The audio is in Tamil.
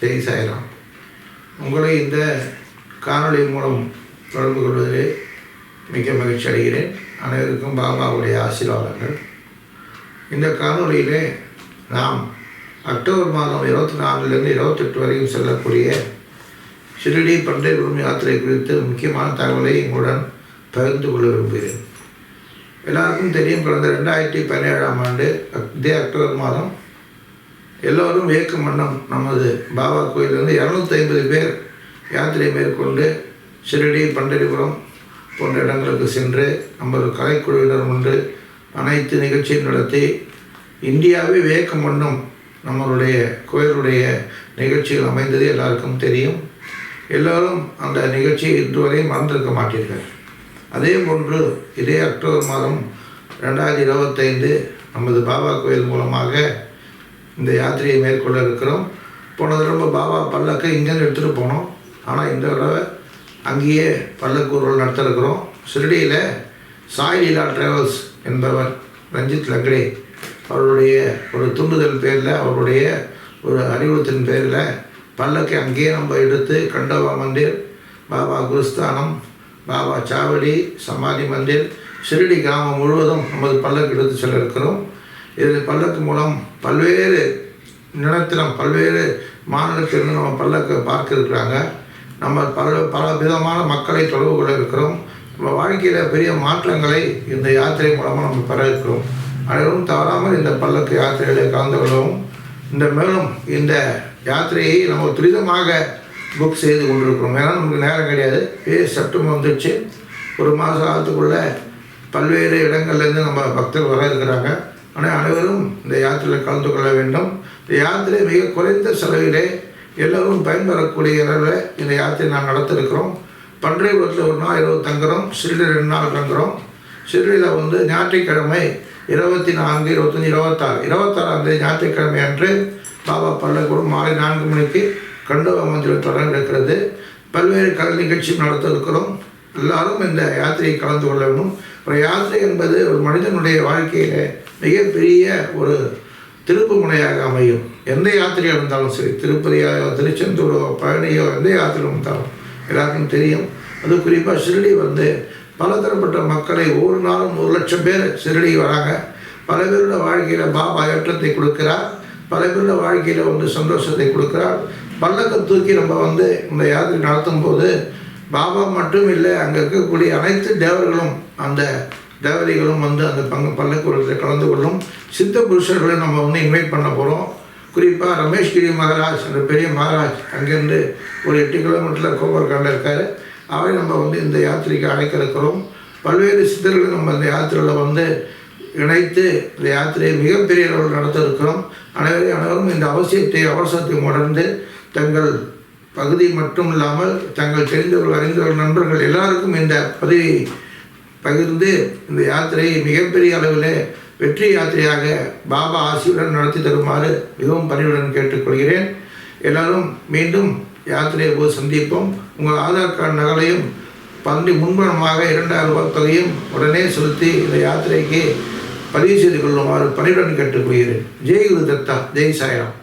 ஜெய் சாய்ராம். உங்களை இந்த காணொளி மூலம் தொடர்பு கொள்வதிலே மிக மகிழ்ச்சி அடைகிறேன். அனைவருக்கும் பாபாவுடைய ஆசீர்வாதங்கள். இந்த காணொளியிலே நாம் அக்டோபர் மாதம் இருபத்தி நாலுலேருந்து இருபத்தெட்டு வரைக்கும் செல்லக்கூடிய ஷிரடி பண்டேபுரம் யாத்திரை குறித்து முக்கியமான தகவலை உங்களுடன் பகிர்ந்து கொள்ள விரும்புகிறேன். எல்லாருக்கும் தெரியும் கடந்த ரெண்டாயிரத்தி பதினேழாம் ஆண்டு அக்- இதே அக்டோபர் மாதம் எல்லோரும் வேக்கம் வண்ணம் நமது பாபா கோயிலிருந்து இரநூத்தி ஐம்பது பேர் யாத்திரை மேற்கொண்டு ஷிரடி பண்டரிபுரம் போன்ற இடங்களுக்கு சென்று நமது கலைக்குழுவினர் ஒன்று அனைத்து நிகழ்ச்சியும் நடத்தி இந்தியாவே வேக்கம் பண்ணும் நம்மளுடைய கோயிலுடைய நிகழ்ச்சிகள் அமைந்தது எல்லாருக்கும் தெரியும். எல்லோரும் அந்த நிகழ்ச்சியை இன்று வரை மறந்திருக்க மாட்டீர்கள். அதே போன்று இதே அக்டோபர் மாதம் ரெண்டாயிரத்தி இருபத்தைந்து நமது பாபா கோயில் மூலமாக இந்த யாத்திரையை மேற்கொள்ள இருக்கிறோம். போன தடவை பாபா பல்லக்கை இங்கேருந்து எடுத்துகிட்டு போனோம். ஆனால் இந்த தடவை அங்கேயே பல்லக்கு ஊர்வலம் நடத்த இருக்கிறோம் ஷிரடியில் சாய் லீலா டிராவல்ஸ் என்பவர் ரஞ்சித் லக்டே அவருடைய ஒரு தூண்டுதல் பேரில் அவருடைய ஒரு அறிவுறுத்தின் பேரில் பல்லக்கை அங்கேயே நம்ம எடுத்து கண்டவா மந்திர் பாபா குருஸ்தானம் பாபா சாவடி சமாதி மந்திர் ஷிரடி கிராமம் முழுவதும் நமது பல்லக்கு எடுத்து செல்ல இருக்கிறோம். இதில் பல்லக்கு மூலம் பல்வேறு நிலத்திலும் பல்வேறு மாநிலத்திலிருந்து நம்ம பல்லக்கு பார்க்க இருக்கிறாங்க நம்ம பல பல விதமான மக்களை தொடர்பு கொள்ள இருக்கிறோம். நம்ம வாழ்க்கையில் பெரிய மாற்றங்களை இந்த யாத்திரை மூலமாக நம்ம பெற இருக்கிறோம். அனைவரும் தவறாமல் இந்த பல்லக்கு யாத்திரைகளை கலந்து கொள்ளவும் இந்த மேலும் இந்த யாத்திரையை நம்ம துரிதமாக புக் செய்து கொண்டிருக்கிறோம். ஏன்னா நமக்கு நேரம் கிடையாது. ஏ செப்டம்பர் வந்துடுச்சு ஒரு மாத காலத்துக்குள்ளே பல்வேறு இடங்கள்லேருந்து நம்ம பக்தர்கள் வர இருக்கிறாங்க. ஆனால் அனைவரும் இந்த யாத்திரையில் கலந்து கொள்ள வேண்டும். இந்த யாத்திரை மிக குறைந்த செலவிலே எல்லோரும் பயன்பெறக்கூடிய அளவில் இந்த யாத்திரை நாங்கள் நடத்திருக்கிறோம். பன்றைபுரத்தில் ஒரு நாள் இரவு தங்குறோம் ஷிரடி ரெண்டு நாள் தங்குறோம். ஷிரடியில் வந்து ஞாயிற்றுக்கிழமை இருபத்தி நான்கு இருபத்தஞ்சி இருபத்தாறு. இருபத்தாறாம் தேதி ஞாயிற்றுக்கிழமை அன்று பாபா பல்லக்கூடம் மாலை நான்கு மணிக்கு கண்டவ மந்திரம் தொடர்ந்து இருக்கிறது. பல்வேறு கலை நிகழ்ச்சியும் நடத்த இருக்கிறோம் எல்லாரும் இந்த யாத்திரையை கலந்து கொள்ள வேண்டும். ஒரு யாத்திரை என்பது ஒரு மனிதனுடைய வாழ்க்கையில் மிகப்பெரிய ஒரு திருப்பு முனையாக அமையும். எந்த யாத்திரையாக இருந்தாலும் சரி திருப்பதியாயோ திருச்செந்தூரோ பழனியோ எந்த யாத்திரை இருந்தாலும் எல்லாருக்கும் தெரியும். அது குறிப்பாக ஷிரடி வந்து பலதரப்பட்ட மக்களை ஒவ்வொரு நாளும் ஒரு லட்சம் பேர் ஷிரடி வராங்க. பல பேரோட வாழ்க்கையில் பாபா ஏற்றத்தை கொடுக்கிறார். பல பேரோட வாழ்க்கையில் வந்து சந்தோஷத்தை கொடுக்கிறார். பல்லக்கம் தூக்கி நம்ம வந்து இந்த யாத்திரை நடத்தும் போது பாபா மட்டும் இல்லை அங்கே இருக்கக்கூடிய அனைத்து தேவர்களும் அந்த தேவதைகளும் வந்து அந்த பங்கு பல்லக்கூடத்தில் கலந்து கொள்ளும் சித்த புருஷர்களை நம்ம வந்து இன்வைட் பண்ண போகிறோம் குறிப்பாக ரமேஷ்கிரி மகாராஜ் என்ற பெரிய மகாராஜ் அங்கேருந்து ஒரு எட்டு கிலோமீட்டரில் கோபர்காண்டில் இருக்கார். அவரை நம்ம வந்து இந்த யாத்திரைக்கு அழைக்க இருக்கிறோம். பல்வேறு சித்தர்களை நம்ம இந்த யாத்திரையில் வந்து இணைத்து இந்த யாத்திரையை மிகப்பெரிய அளவில் நடத்த இருக்கிறோம். அனைவரையும் அனைவரும் இந்த அவசியத்தை அவசரத்தை உணர்ந்து தங்கள் பகுதி மட்டும் இல்லாமல் தங்கள் தெரிந்தவர்கள் அறிந்தவர்கள் நண்பர்கள் எல்லாருக்கும் இந்த பதவி பகிர்ந்து இந்த யாத்திரையை மிகப்பெரிய அளவில் வெற்றி யாத்திரையாக பாபா ஆசியுடன் நடத்தி தருமாறு மிகவும் பணிவுடன் கேட்டுக்கொள்கிறேன். எல்லாரும் மீண்டும் யாத்திரையை போது சந்திப்போம். உங்கள் ஆதார் கார்டு நகலையும் பன்றி முன்பணமாக இரண்டாயிரம் ரூபாய் தொகையும் உடனே செலுத்தி இந்த யாத்திரைக்கு பதிவு செய்து கொள்ளுமாறு பணிவுடன் கேட்டுக்கொள்கிறேன். ஜெய் குரு தத்தா ஜெய் சாய்ராம்.